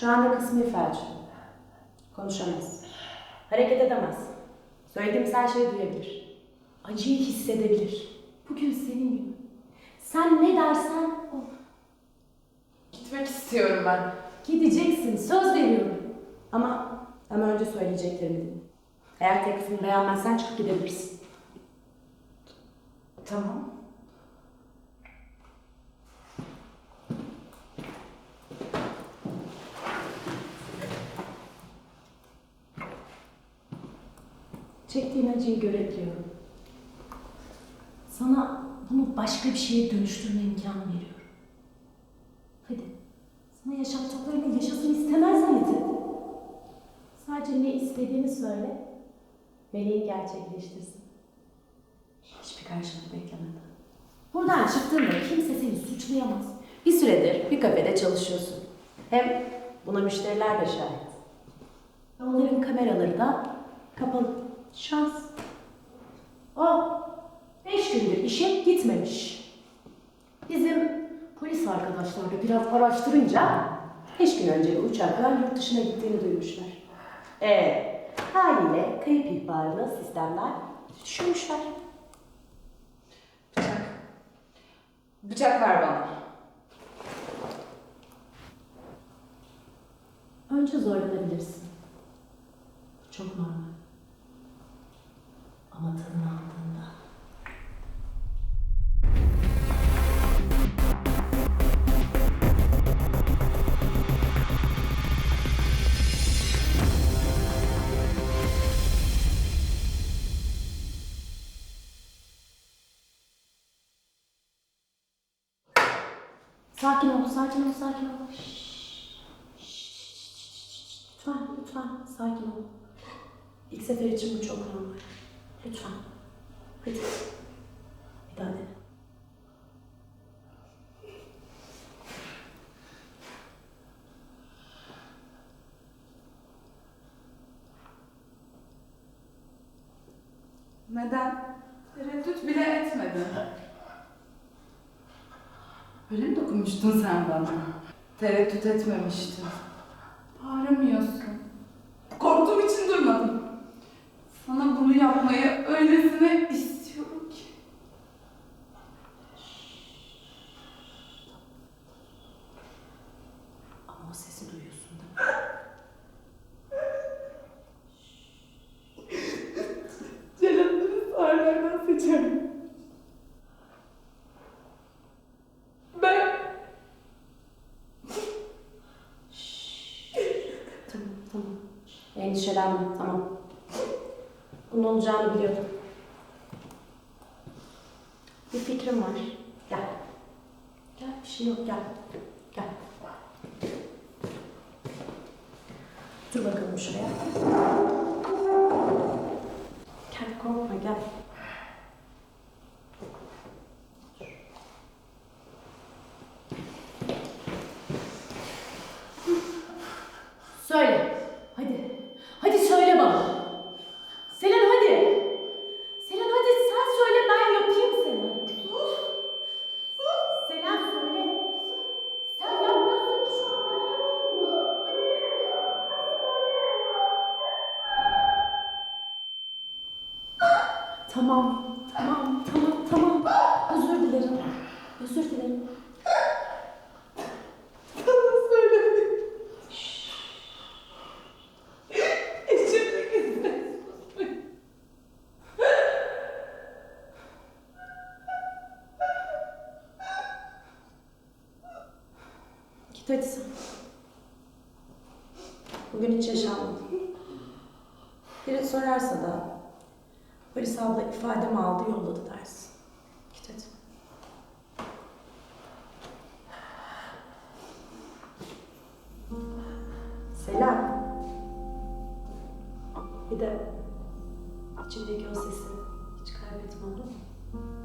Şu anda kısmi felç. Konuşamaz. Hareket edemez. Söylediğimiz her şeyi duyabilir. Acıyı hissedebilir. Bugün senin günün. Sen ne dersen o. Gitmek istiyorum ben. Gideceksin, söz veriyorum. Ama ama önce söyleyeceklerimi dinle. Eğer teklifimi beğenmezsen çıkıp gidebilirsin. Tamam. Çektiğin acıyı görebiliyorum. Sana bunu başka bir şeye dönüştürme imkanı veriyorum. Hadi. Sana yaşattıklarını yaşasın istemezsen yeter. Sadece ne istediğini söyle. Meleğin gerçekleştirsin. Hiçbir karşılık beklemeden. Buradan çıktığında kimse seni suçlayamaz. Bir süredir bir kafede çalışıyorsun. Hem buna müşteriler de şahit. Onların kameraları da kapalı. Şans. O beş gündür işe gitmemiş. Bizim polis arkadaşlar da biraz araştırınca beş gün önce bir uçakla yurt dışına gittiğini duymuşlar. E haliyle kayıp ihbarını sistemler düşürmüşler. Bıçak. Bıçak ver bana. Önce zorlanabilirsin. Çok normal. Ama tadını aldığında Sakin ol, sakin ol, sakin ol. Lütfen, lütfen sakin ol. İlk sefer için bu çok normal. Lütfen. Hadi. Bir daha dene. Neden? Tereddüt bile etmedin. Öyle mi dokunmuştun sen bana? Tereddüt etmemiştin. Bağıramıyorsun. Korktuğum için. Sana bunu yapmayı öylesine istiyorum ki. Ama o sesi duyuyorsun değil mi? Celalleri sarlardan seçerim. Ben Tamam, tamam. Endişelenme, tamam. Bunun olacağını biliyordum. Bir fikrim var. Gel. Gel, bir şey yok, gel. Gel. Dur bakalım şuraya. Gel, korkma, gel. Söyle. Hadi. Hadi söyle bana. Selen hadi. Selen hadi sen söyle ben yapayım seni. Selen söyle. Sen yapmıyorsun ki şu an ben yapıyorum. Hadi. Tamam. Tamam. Tamam. Tamam. Özür dilerim. Özür dilerim. Git hadi sen. Bugün hiç yaşanmadı. Biri sorarsa da polis abla ifademi aldı yolladı dersin. Git hadi. Selam. Bir de içindeki o sesi hiç kaybetme olur mu?